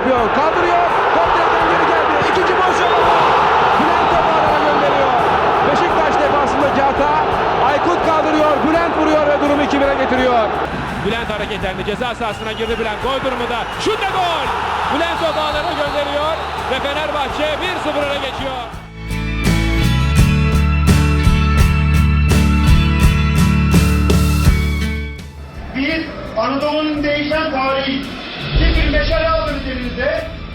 yapıyor. Kaldırıyor. Direkten geri geldi. İkinci pozisyon. Bülent topu alana gönderiyor. Beşiktaş defansında Cata. Aykut kaldırıyor. Bülent vuruyor ve durumu 2-1'e getiriyor. Bülent hareketlendi. Ceza sahasına girdi Bülent. Gol durumunda. Şut ve gol. Bülent topu alana gönderiyor. Ve Fenerbahçe 1-0 öne geçiyor.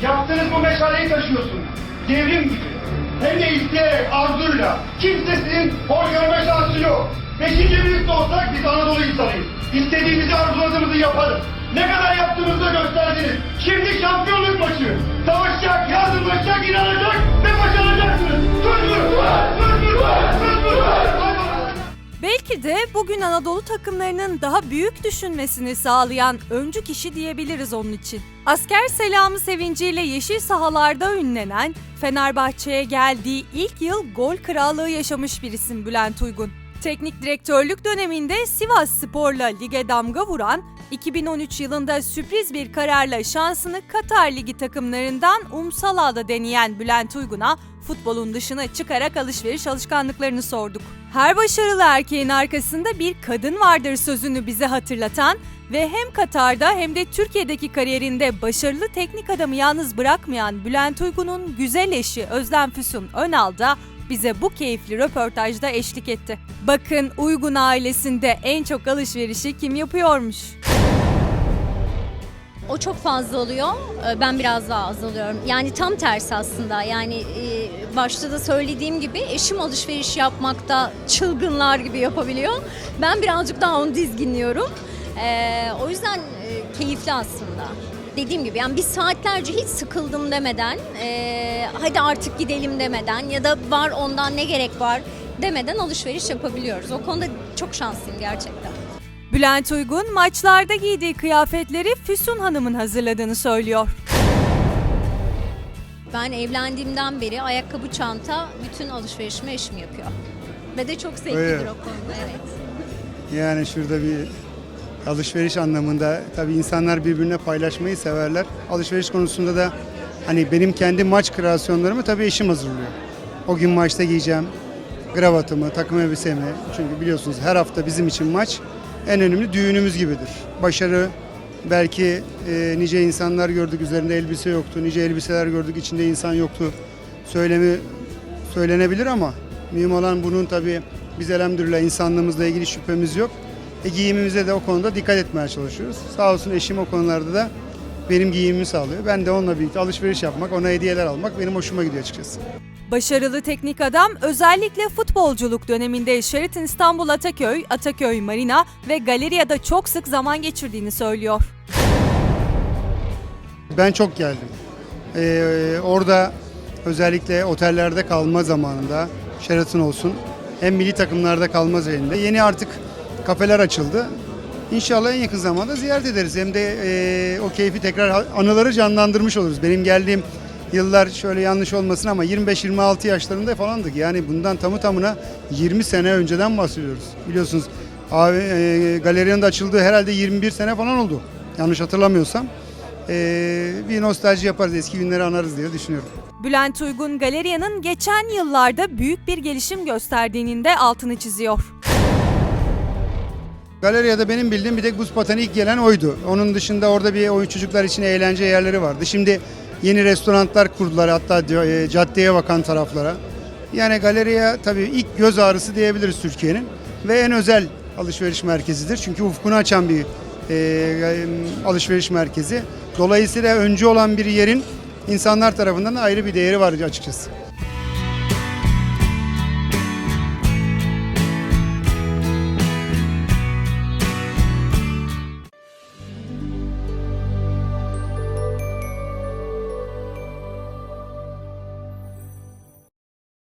Yaptığınız bu meşaleyi taşıyorsunuz. Devrim gibi. Hem de isteyerek, arzuyla. Kimse sizin hor görme şansı yok. Beşinci büyük de olsak biz Anadolu insanıyız. İstediğimizi arzuladığımızı yaparız. Ne kadar yaptığınızı da gösterdiniz. Şimdi şampiyonluk maçı. Savaşacak, yardımlaşacak, inanacak ve başaracaksınız. Söz mü? De bugün Anadolu takımlarının daha büyük düşünmesini sağlayan öncü kişi diyebiliriz onun için. Asker selamı sevinciyle yeşil sahalarda ünlenen, Fenerbahçe'ye geldiği ilk yıl gol krallığı yaşamış bir isim Bülent Uygun. Teknik direktörlük döneminde Sivas Spor'la lige damga vuran, 2013 yılında sürpriz bir kararla şansını Katar Ligi takımlarından Umsala'da deneyen Bülent Uygun'a futbolun dışına çıkarak alışveriş alışkanlıklarını sorduk. Her başarılı erkeğin arkasında bir kadın vardır sözünü bize hatırlatan ve hem Katar'da hem de Türkiye'deki kariyerinde başarılı teknik adamı yalnız bırakmayan Bülent Uygun'un güzel eşi Özlem Füsun Önal da bize bu keyifli röportajda eşlik etti. Bakın Uygun ailesinde en çok alışverişi kim yapıyormuş? O çok fazla oluyor. Ee, Ben biraz daha az alıyorum. Yani tam tersi aslında. Yani e, başta da söylediğim gibi eşim alışveriş yapmakta çılgınlar gibi yapabiliyor. Ben birazcık daha onu dizginliyorum. Ee, o yüzden e, keyifli aslında. Dediğim gibi yani biz saatlerce hiç sıkıldım demeden, e, hadi artık gidelim demeden ya da var ondan ne gerek var demeden alışveriş yapabiliyoruz. O konuda çok şanslıyım gerçekten. Bülent Uygun maçlarda giydiği kıyafetleri Füsun Hanım'ın hazırladığını söylüyor. Ben evlendiğimden beri ayakkabı, çanta bütün alışverişimi eşim yapıyor. Ve de çok zevklidir Öyle. o konuda evet. Yani şurada bir alışveriş anlamında tabii insanlar birbirine paylaşmayı severler. Alışveriş konusunda da hani benim kendi maç kreasyonlarımı tabii eşim hazırlıyor. O gün maçta giyeceğim kravatımı, takım elbisemi. Çünkü biliyorsunuz her hafta bizim için maç en önemli düğünümüz gibidir. Başarı belki e, nice insanlar gördük üzerinde elbise yoktu, nice elbiseler gördük içinde insan yoktu. Söylemi söylenebilir ama mühim olan bunun tabii biz elhamdülillah insanlığımızla ilgili şüphemiz yok. E, giyimimize de o konuda dikkat etmeye çalışıyoruz. Sağ olsun eşim o konularda da benim giyimimi sağlıyor. Ben de onunla birlikte alışveriş yapmak, ona hediyeler almak benim hoşuma gidiyor açıkçası. Başarılı teknik adam özellikle futbolculuk döneminde Sheraton İstanbul Ataköy, Ataköy Marina ve Galeria'da çok sık zaman geçirdiğini söylüyor. Ben çok geldim. Ee, orada özellikle otellerde kalma zamanında Sheraton olsun hem milli takımlarda kalma üzerinde. Yeni artık kafeler açıldı. İnşallah en yakın zamanda ziyaret ederiz. Hem de e, o keyfi tekrar anıları canlandırmış oluruz. Benim geldiğim yıllar şöyle yanlış olmasın ama 25-26 yaşlarında falandık. Yani bundan tamı tamına 20 sene önceden bahsediyoruz. Biliyorsunuz abi, e, galerinin de açıldığı herhalde 21 sene falan oldu. Yanlış hatırlamıyorsam. E, bir nostalji yaparız, eski günleri anarız diye düşünüyorum. Bülent Uygun Galeria'nın geçen yıllarda büyük bir gelişim gösterdiğinin de altını çiziyor. Galeriyada benim bildiğim bir tek buz pateni ilk gelen oydu. Onun dışında orada bir oyun çocuklar için eğlence yerleri vardı. Şimdi yeni restoranlar kurdular hatta e, caddeye bakan taraflara. Yani galeriya tabii ilk göz ağrısı diyebiliriz Türkiye'nin ve en özel alışveriş merkezidir. Çünkü ufkunu açan bir e, alışveriş merkezi. Dolayısıyla öncü olan bir yerin insanlar tarafından da ayrı bir değeri var açıkçası.